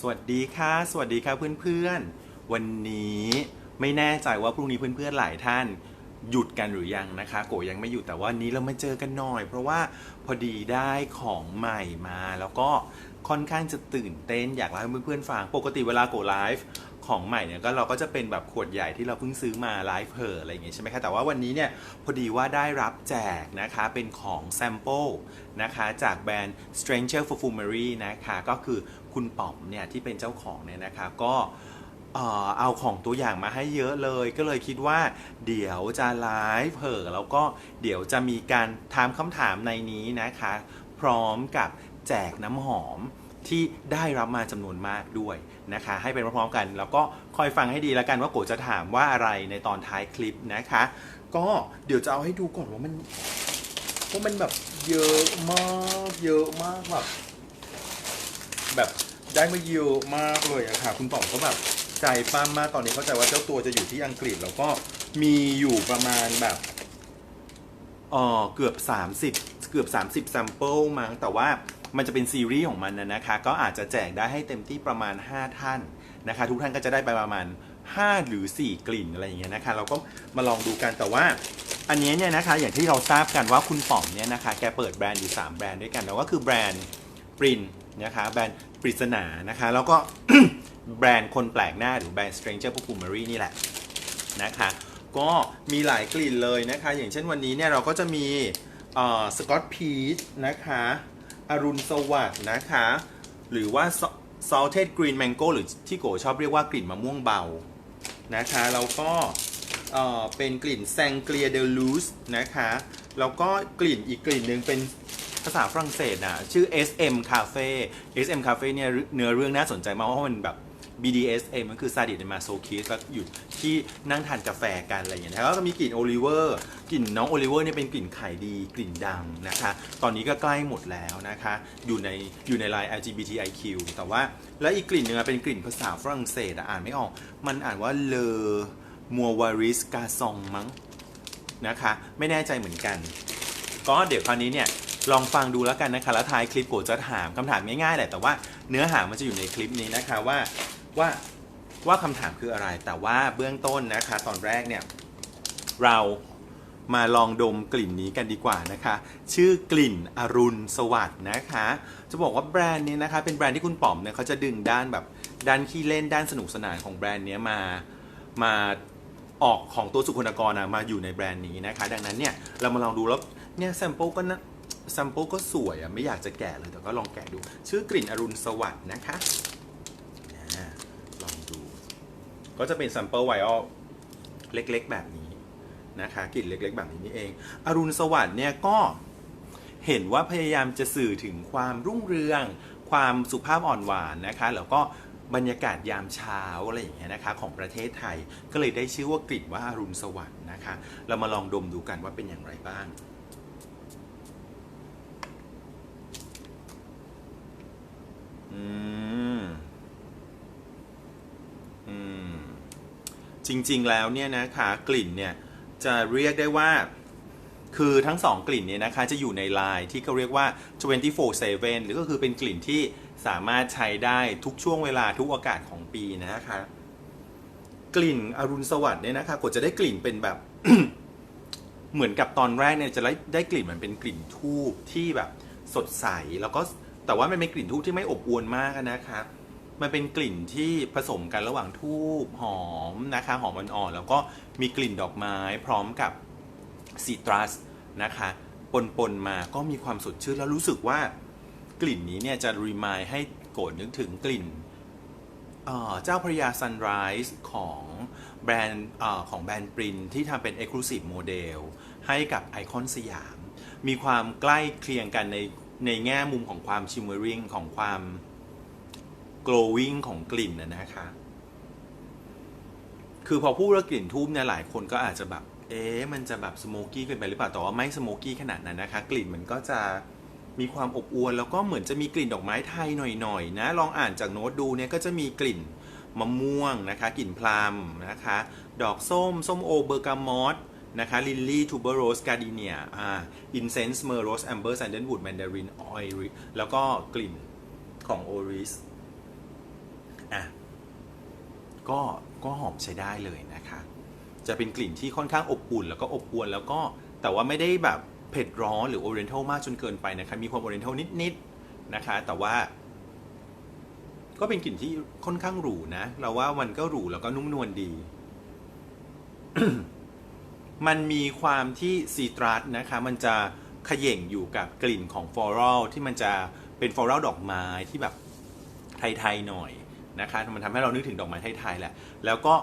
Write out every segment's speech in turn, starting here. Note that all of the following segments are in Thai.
สวัสดีค่ะ สวัสดีครับเพื่อนๆ วันนี้ไม่แน่ใจว่าพรุ่งนี้เพื่อนๆหลายท่านหยุดกันหรือยังนะคะ โกยังไม่หยุดแต่ว่านี้เรามาเจอกันหน่อย เพราะว่าพอดีได้ของใหม่มา แล้วก็ค่อนข้างจะตื่นเต้นอยากเล่าให้เพื่อนๆฟังปกติเวลาโกไลฟ์ของใหม่เนี่ยก็เราก็จะเป็นแบบขวดใหญ่ที่เราเพิ่งซื้อมาไลฟ์เพออะไรอย่างเงี้ยใช่ไหมคะแต่ว่าวันนี้เนี่ยพอดีว่าได้รับแจกนะคะเป็นของแซมเปิลนะคะจากแบรนด์ Stranger Perfumery นะคะก็คือ คุณป๋อมเนี่ยที่เป็นเจ้าของเนี่ยนะคะก็เอ่อเอาของตัวอย่างมาให้เยอะเลย ก็เลยคิดว่า เดี๋ยวจะไลฟ์เพอแล้วก็เดี๋ยวจะมีการถามคำถามในนี้นะคะ พร้อมกับแจกน้ำหอมที่ได้รับมาจำนวนมากด้วยนะคะ ให้เป็นพร้อมๆกัน แล้วก็คอยฟังให้ดีแล้วกันว่าโกจะถามว่าอะไรในตอนท้ายคลิปนะคะ ก็เดี๋ยวจะเอาให้ดูก่อนว่ามันว่ามันแบบเยอะมากเยอะมากแบบ แบบได้มาเยอะมากเลยอะค่ะ คุณป๋องก็แบบใจปั้มมากตอนนี้เข้าใจว่าเจ้าตัวจะอยู่ที่อังกฤษ แล้วก็มีอยู่ประมาณแบบเออเกือบ 30 เกือบ 30แซมเปิลมั้งแต่ว่ามันจะเป็นซีรีส์ของมันนะนะคะ ก็อาจจะแจกได้ให้เต็มที่ประมาณ 5 ท่านนะคะ ทุกท่านก็จะได้ไปประมาณ 5 หรือ 4 กลิ่นอะไรอย่างเงี้ยนะคะ เราก็มาลองดูกันแต่ว่าอันนี้เนี่ยนะคะอย่างที่เราทราบกันว่าคุณป๋อมเนี่ยนะคะแกเปิดแบรนด์อยู่ 3 แบรนด์ด้วยกันแล้วก็คือแบรนด์ปริน นะคะแบรนด์ปริศนานะคะ แล้วก็แบรนด์คนแปลกหน้าหรือแบรนด์ Stranger Perfumery นี่แหละนะคะก็มีหลายกลิ่นเลยนะคะ อย่างเช่นวันนี้เนี่ยเราก็จะมีสกอตพีชนะคะอรุณสวัสด์นะคะ หรือว่า salted green mango หรือที่โกชอบเรียกว่ากลิ่นมะม่วงเบานะคะแล้วก็เอ่อเป็นกลิ่นแซงเกลียเดลูสนะคะแล้วก็กลิ่นอีกกลิ่นหนึ่งเป็น ภาษาฝรั่งเศสอะชื่อ SM Cafe SM Cafe เนี่ยเนื้อเรื่องน่าสนใจมากเพราะมันแบบ BDSM มันคือซาดิสมาโซคิสแล้วอยู่ที่นั่งทานกาแฟกันอะไรอย่างเงี้ยแล้วก็มีกลิ่นโอลิเวอร์กลิ่นน้องโอลิเวอร์เนี่ยเป็นกลิ่นไขายดีกลิ่นดังนะคะ ตอนนี้ก็ใกล้หมดแล้วนะคะ อยู่ในอยู่ในไลน์ LGBTIQ แต่ว่าแล้วอีกกลิ่นหนึงอะเป็นกลิ่นภาษาฝรั่งเศสอะอ่านไม่ออก มันอ่านว่าเลอมัววาริสกาซองมั้งนะคะ ไม่แน่ใจเหมือนกัน ก็เดี๋ยวคราวนี้เนี่ย ลองฟังดูแล้วกันนะคะแล้วท้ายคลิปโกจะถามคำถามง่ายๆแหละแต่ว่าเนื้อหามันจะอยู่ในคลิปนี้นะคะว่าว่าว่าคำถามคืออะไร แต่ว่าเบื้องต้นนะคะ ตอนแรกเนี่ย เรามาลองดมกลิ่นนี้กันดีกว่านะคะ ชื่อกลิ่นอรุณสวัสด์นะคะ จะบอกว่าแบรนด์นี้นะคะ เป็นแบรนด์ที่คุณป๋อมเนี่ยเขาจะดึงด้านแบบด้านขี้เล่นด้านสนุกสนานของแบรนด์เนี้ยมามาออกของตัวสุขนกรนะมาอยู่ในแบรนด์นี้นะคะ ดังนั้นเนี่ยเรามาลองดูแล้วเนี่ยแซมเปิลก็นะ ซมเปิลก็สวยอะไม่อยากจะแกะเลย แต่ก็ลองแกะดู ชื่อกลิ่นอรุณสวัสดิ์นะคะอ่าลองดู ก็จะเป็นแซมเปิลไวออลเล็กๆ แบบนี้นะคะ กลิ่นเล็กๆ แบบนี้นี่เอง อรุณสวัสดิ์เนี่ยก็เห็นว่าพยายามจะสื่อถึงความรุ่งเรือง ความสุภาพอ่อนหวานนะคะ แล้วก็บรรยากาศยามเช้าอะไรอย่างเงี้ยนะคะ ของประเทศไทยก็เลยได้ชื่อว่ากลิ่นว่าอรุณสวัสดิ์นะคะ เรามาลองดมดูกันว่าเป็นอย่างไรบ้าง อืม อืม จริง ๆ แล้วเนี่ยนะคะกลิ่นเนี่ย จะเรียกได้ว่า คือทั้งสองกลิ่นเนี่ยนะคะ จะอยู่ในไลน์ที่เขาเรียกว่า 24/7 หรือก็คือเป็นกลิ่นที่สามารถใช้ได้ทุกช่วงเวลาทุกโอกาสของปีนะคะ กลิ่นอรุณสวัสดิ์เนี่ยนะคะกดจะได้กลิ่นเป็นแบบ เหมือนกับตอนแรกเนี่ยจะได้ได้กลิ่นเหมันเป็นกลิ่นทูบที่แบบสดใสแล้วก็ แต่ว่ามันเป็นกลิ่นทูบที่ไม่อบอวลมากนะคะมันเป็นกลิ่นที่ผสมกันระหว่างทูบหอมนะคะหอมอ่อนๆแล้วก็มีกลิ่นดอกไม้พร้อมกับซีตรัสนะคะปนๆมาก็มีความสดชื่นแล้วรู้สึกว่ากลิ่นนี้เนี่ยจะรีมายให้โกรธนึกถึงกลิ่นเจ้าพระยาซันไรส์ของแบรนด์ของแบรนด์ปรินที่ทำเป็น Exclusive Model ให้กับไอคอนสยาม มีความใกล้เคียงกันใน ในแง่มุมของความชิมเมอริงของความ glowing ของกลิ่นนะนะคะ คือพอพูดว่ากลิ่นทูบเนี่ยหลายคนก็อาจจะแบบ เอ๊ะมันจะแบบสโมกี้เกินไปหรือเปล่า แต่ว่าไม่สโมกี้ขนาดนั้นนะคะ กลิ่นมันก็จะมีความอบอวลแล้วก็เหมือนจะมีกลิ่นดอกไม้ไทยหน่อยๆนะลองอ่านจากโน้ตดูเนี่ยก็จะมีกลิ่นมะม่วงนะคะ กลิ่นพลัมนะคะ ดอกส้ม ส้มโอเบอร์กามอส นะคะลิลลี่ทูเบอร์โรสการ์ดิเนียอ่าอินเซนส์เมอร์โรสแอมเบอร์แซนเดนวูดแมนดารินออยแล้วก็กลิ่นของโอริสอะก็ก็หอมใช้ได้เลยนะคะ จะเป็นกลิ่นที่ค่อนข้างอบอุ่นแล้วก็อบอวลแล้วก็แต่ว่าไม่ได้แบบเผ็ดร้อนหรือโอเรนทัลมากจนเกินไปนะคะ มีความโอเรนทัลนิดๆนะคะ แต่ว่าก็เป็นกลิ่นที่ค่อนข้างหรูนะ เราว่ามันก็หรูแล้วก็นุ่มนวลดี มันมีความที่ซีตรัสนะคะ มันจะขย่งอยู่กับกลิ่นของฟลอรัลที่มันจะเป็นฟลอรัลดอกไม้ที่แบบไทยๆหน่อยนะคะมันทำให้เรานึกถึงดอกไม้ไทยๆแหละ แล้วก็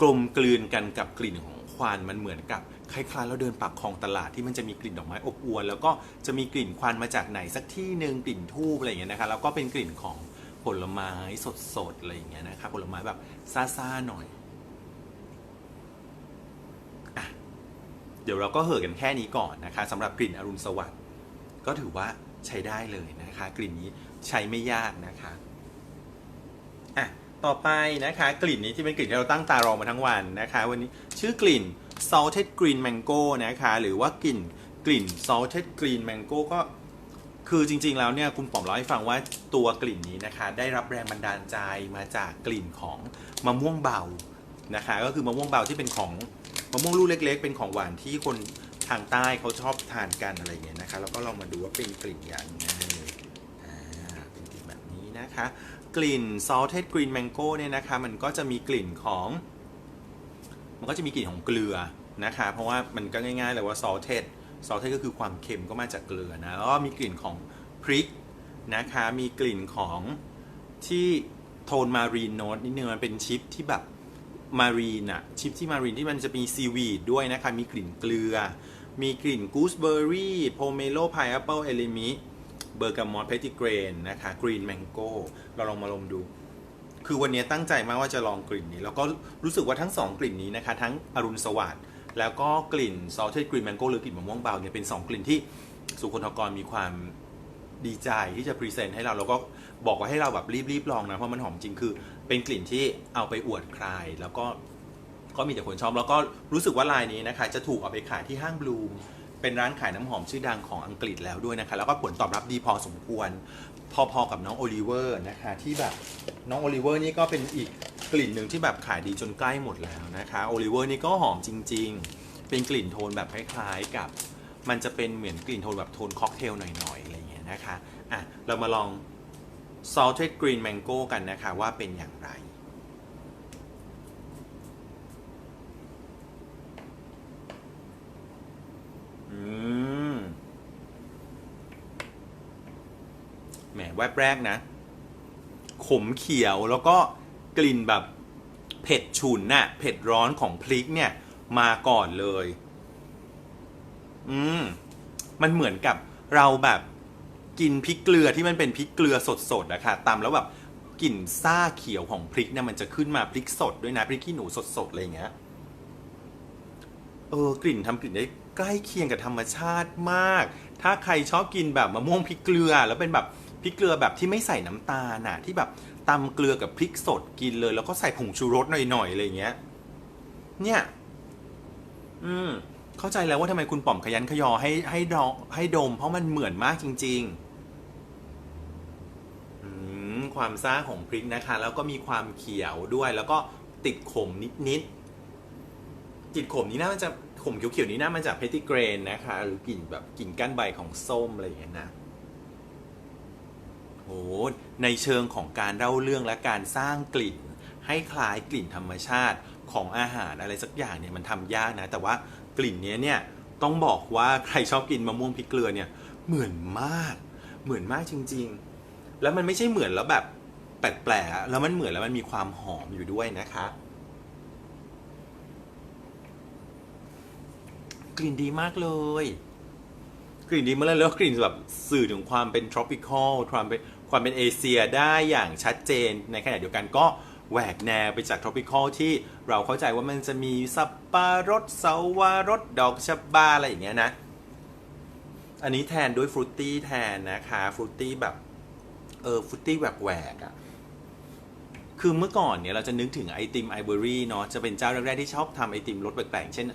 กลมกลืนกันกับกลิ่นของควันมันเหมือนกับคล้ายๆเราเดินปากคลองตลาดที่มันจะมีกลิ่นดอกไม้อบอวลแล้วก็จะมีกลิ่นควันมาจากไหนสักที่หนึ่งกลิ่นทูบอะไรอย่างเงี้ยนะคะแล้วก็เป็นกลิ่นของผลไม้สดๆอะไรอย่างเงี้ยนะคะผลไม้แบบซ่าๆหน่อย เดี๋ยวเราก็เหอะกันแค่นี้ก่อนนะคะสำหรับกลิ่นอรุณสวัสดิ์ก็ถือว่าใช้ได้เลยนะคะ กลิ่นนี้ใช้ไม่ยากนะคะอะต่อไปนะคะ กลิ่นนี้ที่เป็นกลิ่นที่เราตั้งตารอมาทั้งวันนะคะ วันนี้ชื่อกลิ่น salted green mango นะคะ หรือว่ากลิ่นกลิ่น salted green mango ก็คือจริงๆแล้วเนี่ยคุณป๋อมเล่าให้ฟังว่าตัวกลิ่นนี้นะคะ ได้รับแรงบันดาลใจมาจากกลิ่นของมะม่วงเบานะคะ ก็คือมะม่วงเบาที่เป็นของ มะม่วงลูกเล็ก ๆ เป็นของหวานที่คนทางใต้เขาชอบทานกันอะไรเงี้ยนะคะ แล้วก็ลองมาดูว่าเป็นกลิ่นอย่างไงอ่าเป็นกลิ่นแบบนี้นะคะ กลิ่น salted green mango เนี่ยนะคะ มันก็จะมีกลิ่นของ มันก็จะมีกลิ่นของเกลือนะคะ เพราะว่ามันก็ง่ายๆเลยว่า salted salted ก็คือความเค็มก็มาจากเกลือนะ แล้วก็มีกลิ่นของพริกนะคะ มีกลิ่นของที่โทนมารีนโนตนิดนึงมันเป็นชิปที่แบบ มารีนอะชิปที่มารีนที่มันจะมีซีวีดด้วยนะคะ มีกลิ่นเกลือ มีกลิ่นกูสเบอร์รี่โพเมโลพายแอปเปิลเอลิมิเบอร์กามอตเพติเกรนนะคะกรีนแมงโก้เราลองมาลองดู คือวันนี้ตั้งใจมากว่าจะลองกลิ่นนี้ แล้วก็รู้สึกว่าทั้ง 2 กลิ่นนี้นะคะ ทั้งอรุณสวัสดิ์แล้วก็กลิ่น salted green mango หรือกลิ่นมะม่วงเบาเนี่ยเป็น 2 กลิ่นที่สุคนทกรมีความ ดีใจที่จะพรีเซนต์ให้เรา แล้วก็บอกว่าให้เราแบบรีบๆลองนะ เพราะมันหอมจริงคือ เป็นกลิ่นที่เอาไปอวดใคร แล้วก็ก็มีแต่คนชอบ แล้วก็รู้สึกว่าลายนี้นะคะ จะถูกเอาไปขายที่ห้างบลูม เป็นร้านขายน้ำหอมชื่อดังของอังกฤษแล้วด้วยนะคะ แล้วก็ผลตอบรับดีพอสมควร พอๆกับน้องโอลิเวอร์นะคะ ที่แบบน้องโอลิเวอร์นี่ก็เป็นอีกกลิ่นหนึ่งที่แบบขายดีจนใกล้หมดแล้วนะคะโอลิเวอร์นี่ก็หอมจริง ๆ เป็นกลิ่นโทนแบบคล้ายๆกับมันจะเป็นเหมือนกลิ่นโทนแบบโทนค็อกเทลหน่อยะไรอย่างเงี้ยนะคะอะเรามาลอง salted green mango กันนะคะว่าเป็นอย่างไร อืม แหมแวบแรกนะ ขมเขียวแล้วก็กลิ่นแบบเผ็ดฉุนน่ะ เผ็ดร้อนของพริกเนี่ย มาก่อนเลย อืม มันเหมือนกับเราแบบ กินพริกเกลือที่มันเป็นพริกเกลือสดๆนะคะตำแล้วแบบกลิ่นซ่าเขียวของพริกเนี่ยมันจะขึ้นมาพริกสดด้วยนะพริกขี้หนูสดๆอะไรอย่างเงี้ยเออกลิ่นทำกลิ่นได้ใกล้เคียงกับธรรมชาติมาก ถ้าใครชอบกินแบบมะม่วงพริกเกลือ แล้วเป็นแบบพริกเกลือแบบที่ไม่ใส่น้ำตาลน่ะที่แบบตำเกลือกับพริกสดกินเลย แล้วก็ใส่ผงชูรสหน่อยๆอะไรอย่างเงี้ย เนี่ย อืม เข้าใจแล้วว่าทำไมคุณป๋อมขยันขยอให้ให้ดองให้ดม เพราะมันเหมือนมากจริง ๆ ความซ่าของพริกนะคะ แล้วก็มีความเขียวด้วย แล้วก็ติดขมนิดๆกลิ่นขมนี้น่าจะขมเขียวๆนี้น่ามาจากเพติเกรนนะคะ หรือกลิ่นแบบกลิ่นก้านใบของส้มอะไรอย่างเงี้ยนะโหในเชิงของการเล่าเรื่องและการสร้างกลิ่น ให้คล้ายกลิ่นธรรมชาติของอาหารอะไรสักอย่างเนี่ยมันทำยากนะ แต่ว่ากลิ่นนี้เนี่ยต้องบอกว่าใครชอบกินมะม่วงพริกเกลือเนี่ยเหมือนมาก เหมือนมากจริง ๆ แล้วมันไม่ใช่เหมือนแล้วแบบแปลกๆแล้วมันเหมือนแล้วมันมีความหอมอยู่ด้วยนะคะกลิ่นดีมากเลย กลิ่นดีมากเลยแล้วกลิ่นแบบสื่อถึงความเป็น tropical ความเป็นความเป็นเอเชียได้อย่างชัดเจนในขณะเดียวกันก็แหวกแนวไปจาก tropical ที่เราเข้าใจว่ามันจะมีสับปะรดเสาวรสดอกชบาอะไรอย่างเงี้ยนะ อันนี้แทนด้วยฟรุตตี้แทนนะคะฟรุตตี้แบบ เออฟุตตี้แหวกๆอะ่ะคือเมื่อก่อนเนี่ยเราจะนึกถึงไอติมไอเบอรี่เนาะจะเป็นเจ้าแรกๆที่ชอบทำไอติมรสแปลกๆเช่น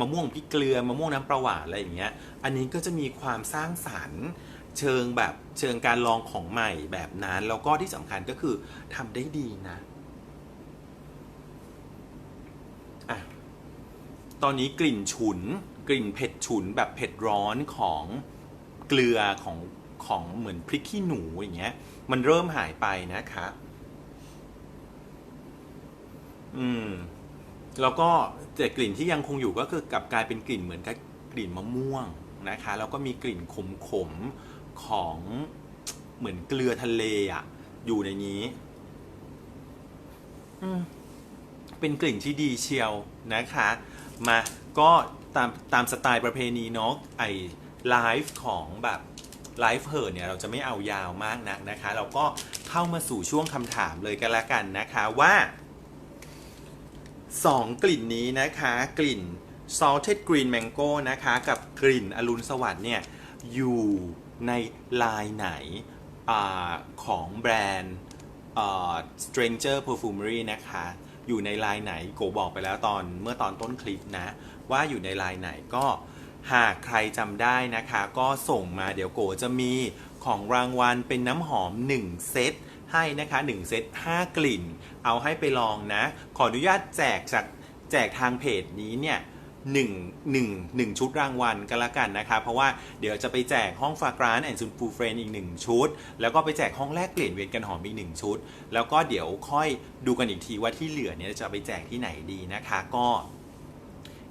มะม่วงพริกเกลือมะม่วงน้ำประหวานอะไรอย่างเงี้ย อันนี้ก็จะมีความสร้างสรรค์เชิงแบบเชิงการลองของใหม่แบบนั้น แล้วก็ที่สำคัญก็คือทำได้ดีนะอะตอนนี้กลิ่นฉุน กลิ่นเผ็ดฉุนแบบเผ็ดร้อนของเกลือของ ของเหมือนพริกขี้หนูอย่างเงี้ย มันเริ่มหายไปนะคะ อืม แล้วก็แต่กลิ่นที่ยังคงอยู่ก็คือกลับกลายเป็นกลิ่นเหมือนกับกลิ่นมะม่วงนะคะ แล้วก็มีกลิ่นขมๆของเหมือนเกลือทะเลอะอยู่ในนี้ อืมเป็นกลิ่นที่ดีเชียวนะคะ มาก็ตามตามสไตล์ประเพณีเนาะไอไลฟ์ของแบบ ไลฟ์เหิร์เนี่ยเราจะไม่เอายาวมากนักนะคะ เราก็เข้ามาสู่ช่วงคำถามเลยกันละกันนะคะว่าสองกลิ่นนี้นะคะกลิ่น salted green mango นะคะ กับกลิ่นอรุณสวัสดิ์เนี่ยอยู่ในลายไหนอของแบรนด์ Stranger Perfumery นะคะ อยู่ในลายไหนโกบอกไปแล้วตอนเมื่อตอนต้นคลิปนะ ว่าอยู่ในลายไหนก็ หากใครจำได้นะคะ ก็ส่งมาเดี๋ยวโกจะมีของรางวัลเป็นน้ำหอม 1 เซตให้นะคะ 1 เซต 5 กลิ่น เอาให้ไปลองนะ ขออนุญาตแจกจากแจกทางเพจนี้เนี่ยหนึ่งหนึ่งหนึ่งชุดรางวัลกันละกันนะคะ เพราะว่าเดี๋ยวจะไปแจกห้องฝากร้านแอนซูนฟูเฟรนอีก1ชุด แล้วก็ไปแจกห้องแลกเปลี่ยนเวียนกันหอมอีก1ชุด แล้วก็เดี๋ยวค่อยดูกันอีกทีว่าที่เหลือเนี่ยจะไปแจกที่ไหนดีนะคะ ก็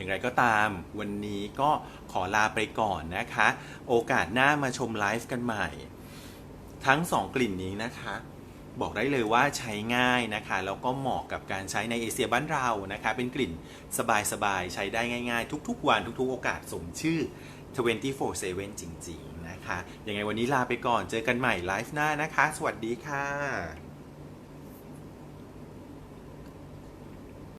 อย่างไรก็ตามวันนี้ก็ขอลาไปก่อนนะคะ โอกาสหน้ามาชมไลฟ์กันใหม่ ทั้ง 2 กลิ่นนี้นะคะ บอกได้เลยว่าใช้ง่ายนะคะ แล้วก็เหมาะกับการใช้ในเอเชียบ้านเรานะคะ เป็นกลิ่นสบายๆ ใช้ได้ง่าย ๆ ทุกๆ วันทุกๆ โอกาสสมชื่อ 24/7 จริง ๆ นะคะ ยังไงวันนี้ลาไปก่อน เจอกันใหม่ไลฟ์หน้านะคะ สวัสดีค่ะ